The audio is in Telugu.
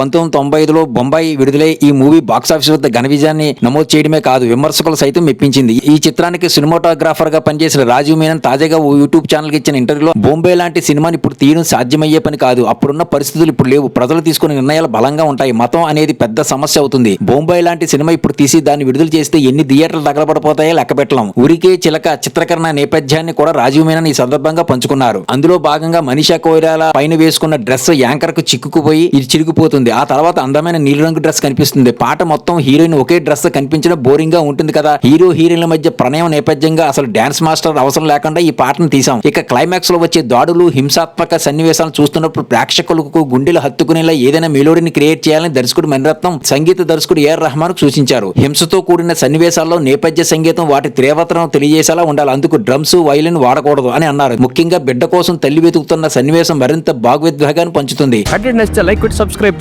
పంతొమ్మిది తొంభై ఐదులో బొంబాయి విడుదలై ఈ మూవీ బాక్సాఫీస్ వద్ద ఘన విజయాన్ని నమోదు చేయడమే కాదు విమర్శకులు సైతం మెప్పించింది. ఈ చిత్రానికి సినిమాటోగ్రాఫర్గా పనిచేసిన రాజీవ్ మీనన్ తాజాగా ఓ యూట్యూబ్ ఛానల్కి ఇచ్చిన ఇంటర్వ్యూలో బొంబే లాంటి సినిమాని ఇప్పుడు తీయడం సాధ్యమయ్యే పని కాదు. అప్పుడున్న పరిస్థితులు ఇప్పుడు లేవు. ప్రజలు తీసుకునే నిర్ణయాలు బలంగా ఉంటాయి. మతం అనేది పెద్ద సమస్య అవుతుంది. బొంబాయి లాంటి సినిమా ఇప్పుడు తీసి దాన్ని విడుదల చేస్తే ఎన్ని థియేటర్లు తగలబడిపోతాయో లెక్క పెట్టలేం. ఉరికే చిలక చిత్రీకరణ నేపథ్యాన్ని కూడా రాజీవ్ మీనన్ ఈ సందర్భంగా పంచుకున్నారు. అందులో భాగంగా మనీషా కోయిరాల పైన వేసుకున్న డ్రెస్ యాంకర్కు చిక్కుకుపోయి ఇది చిరిగిపోతుంది. ఆ తర్వాత అందమైన నీలిరంగు డ్రెస్ కనిపిస్తుంది. పాట మొత్తం హీరోయిన్ ఒకే డ్రెస్ కనిపించడం బోరింగ్గా ఉంటుంది కదా. హీరో హీరోయిన్ల మధ్య ప్రణయం నేపథ్యంగా అసలు డాన్స్ మాస్టర్ అవసరం లేకుండా ఈ పాటను తీసాం ఇక క్లైమాక్స్లో వచ్చే దాడులు హింసాత్మక సన్నివేశాలు చూస్తున్నప్పుడు ప్రేక్షకులకు గుండెలు హత్తుకునేలా ఏదైనా మెలోడీని క్రియేట్ చేయాలని దర్శకుడు మణిరత్నం సంగీత దర్శకుడు ఏఆర్ రెహమాన్ సూచించారు. హింసతో కూడిన సన్నివేశాల్లో నేపథ్య సంగీతం వాటి తీవ్రతను తెలియజేసేలా ఉండాలి. అందుకు డ్రమ్స్ వైలిన్ వాడకూడదు అని అన్నారు. ముఖ్యంగా బిడ్డ కోసం తల్లి వెతుకుతున్న సన్నివేశం మరింత భాగోద్వేగాన్ని పంచుతుంది. Like subscribe